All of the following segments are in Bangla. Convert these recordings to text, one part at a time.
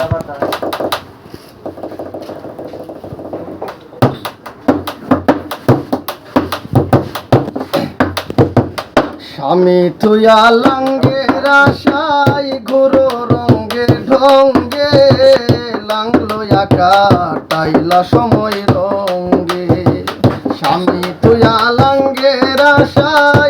স্বামী তুয়া লাঙ্গের আশাই গুরু রঙ্গে ঢঙ্গে লাংলো একা টাইলা সময় রঙ্গে। স্বামী তুয়া লাঙ্গের আশাই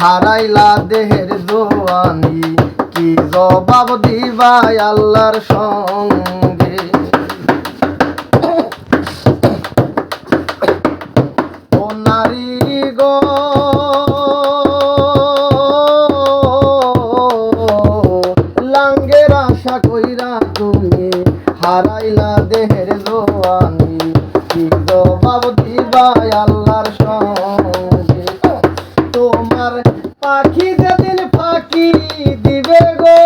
হারাইলা দেহের জোয়ানি, কি জবাব দিবাই আল্লাহর সঙ্গে? ও নারী গো, লাঙ্গের আশা কইরা তুমি হারাইলা দেহের জোয়ানি, কি জবাব দিবাই আল্লাহর পাখি যেদিন ফাঁকি দিবে গো,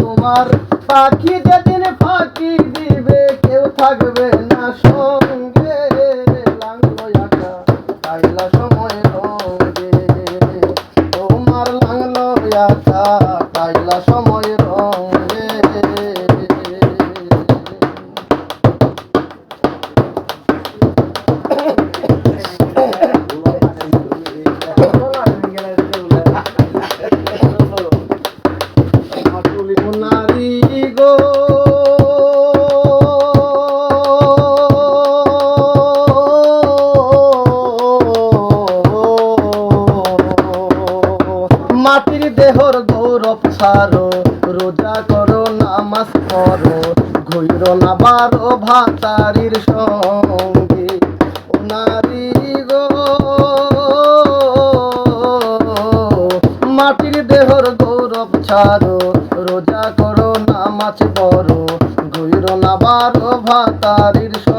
তোমার পাখি যেদিন ফাঁকি দিবে, কেউ থাকবে না সঙ্গে। লাঙ্গলো একা আইলা সময় তোমার লাঙ্গলো একা ছাড়ো রোজা করো, নামাজ পড়ো ঘুইর না বারো ভাতারির সঙ্গে। ও নারী গো, মাটির দেহর গৌরব ছাড়ো, রোজা করো, নামাজ পড়ো গইর না বারো ভাতারির সঙ্গে।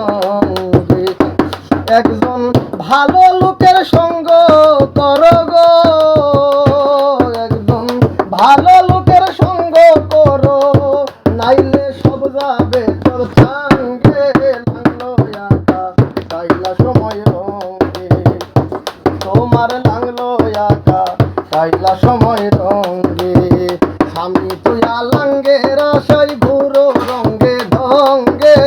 নাইলে সব যাবে, তোর সঙ্গে লাগল তাইলা সময় তোমার লাগল একা। তাইলা সময় রঙ্গে স্বামী তুয়া লাঙ্গে রসাই ঘুরো রঙ্গে ঢঙ্গে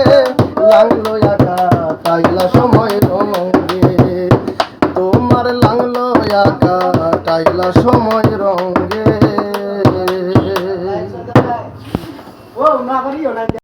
লাগল একা। তাইলা সময় রঙ্গে তোমার লাগল একা। তাইলা সময় রঙ্গে no, no hago